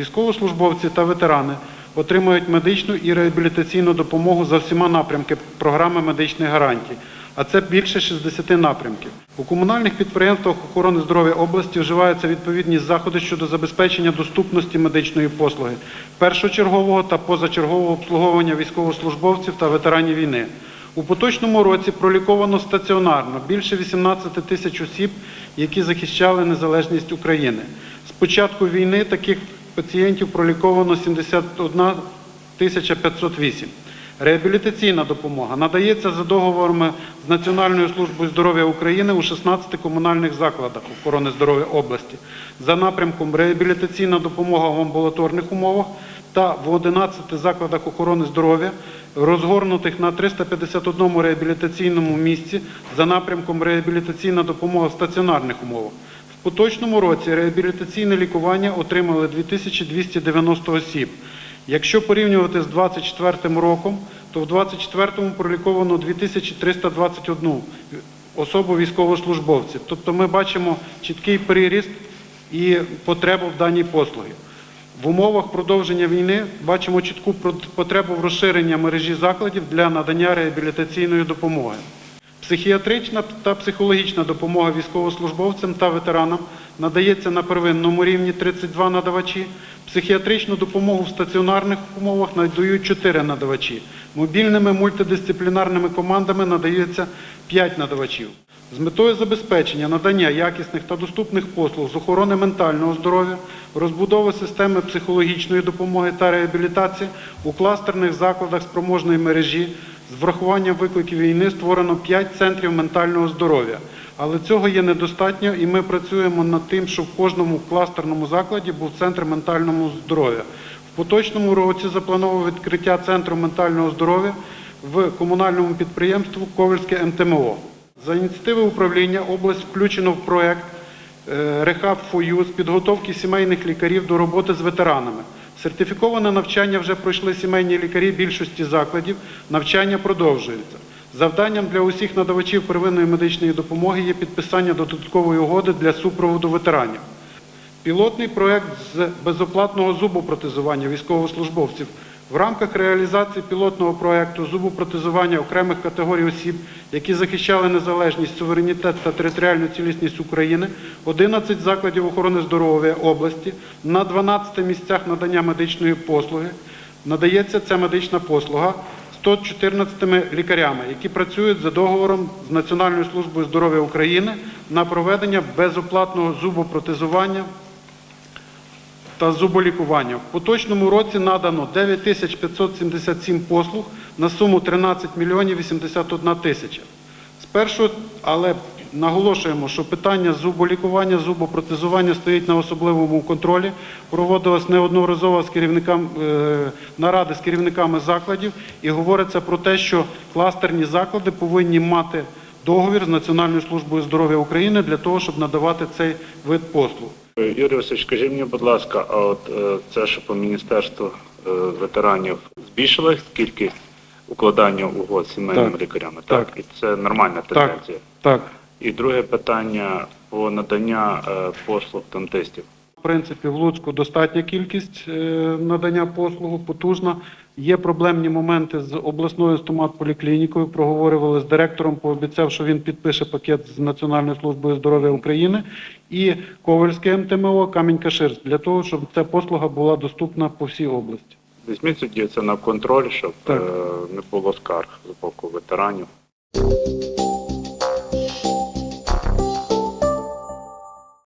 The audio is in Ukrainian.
Військовослужбовці та ветерани отримують медичну і реабілітаційну допомогу за всіма напрямками програми медичних гарантій, а це більше 60 напрямків. У комунальних підприємствах охорони здоров'я області вживаються відповідні заходи щодо забезпечення доступності медичної послуги, першочергового та позачергового обслуговування військовослужбовців та ветеранів війни. У поточному році проліковано стаціонарно більше 18 тисяч осіб, які захищали незалежність України. З початку війни таких пацієнтів проліковано 71 508. Реабілітаційна допомога надається за договорами з Національною службою здоров'я України у 16 комунальних закладах охорони здоров'я області за напрямком реабілітаційна допомога в амбулаторних умовах та в 11 закладах охорони здоров'я, розгорнутих на 351 реабілітаційному місці за напрямком реабілітаційна допомога в стаціонарних умовах. В поточному році реабілітаційне лікування отримали 2290 осіб. Якщо порівнювати з 2024 роком, то в 2024 проліковано 2321 особу військовослужбовців. Тобто ми бачимо чіткий приріст і потребу в даній послугі. В умовах продовження війни бачимо чітку потребу в розширенні мережі закладів для надання реабілітаційної допомоги. Психіатрична та психологічна допомога військовослужбовцям та ветеранам надається на первинному рівні 32 надавачі. Психіатричну допомогу в стаціонарних умовах надають 4 надавачі. Мобільними мультидисциплінарними командами надається 5 надавачів. З метою забезпечення надання якісних та доступних послуг з охорони ментального здоров'я, розбудови системи психологічної допомоги та реабілітації у кластерних закладах спроможної мережі з врахуванням викликів війни створено 5 центрів ментального здоров'я. Але цього є недостатньо, і ми працюємо над тим, щоб в кожному кластерному закладі був центр ментального здоров'я. В поточному році заплановано відкриття центру ментального здоров'я в комунальному підприємстві Ковальське МТМО. За ініціативи управління область включено в проект е, for You з підготовки сімейних лікарів до роботи з ветеранами. Сертифіковане навчання вже пройшли сімейні лікарі більшості закладів. Навчання продовжується. Завданням для усіх надавачів первинної медичної допомоги є підписання додаткової угоди для супроводу ветеранів. Пілотний проект з безоплатного зубопротезування військовослужбовців. В рамках реалізації пілотного проекту зубопротезування окремих категорій осіб, які захищали незалежність, суверенітет та територіальну цілісність України, 11 закладів охорони здоров'я області на 12 місцях надання медичної послуги надається ця медична послуга 114 лікарями, які працюють за договором з Національною службою здоров'я України на проведення безоплатного зубопротезування та зуболікування. В поточному році надано 9577 послуг на суму 13 мільйонів 81 тисяча. Спершу, але наголошуємо, що питання зуболікування, зубопротезування стоїть на особливому контролі. Проводилась неодноразово з керівниками е, наради з керівниками закладів і говориться про те, що кластерні заклади повинні мати договір з Національною службою здоров'я України для того, щоб надавати цей вид послуг. Юрій Васильович, скажіть мені, будь ласка, а от е, це, що по міністерству е, ветеранів збільшилась кількість укладання угод з сімейними Так. лікарями? Так. Так. І це нормальна тенденція. Так. І друге питання по надання е, послуг дантистів. В принципі, в Луцьку достатня кількість надання послугу, потужна. Є проблемні моменти з обласною стоматполіклінікою. Проговорювали з директором, пообіцяв, що він підпише пакет з Національною службою здоров'я України і Ковальське МТМО Камінь-Каширськ для того, щоб ця послуга була доступна по всій області. Візьміть тоді це на контроль, щоб Так. е, не було скарг з боку ветеранів.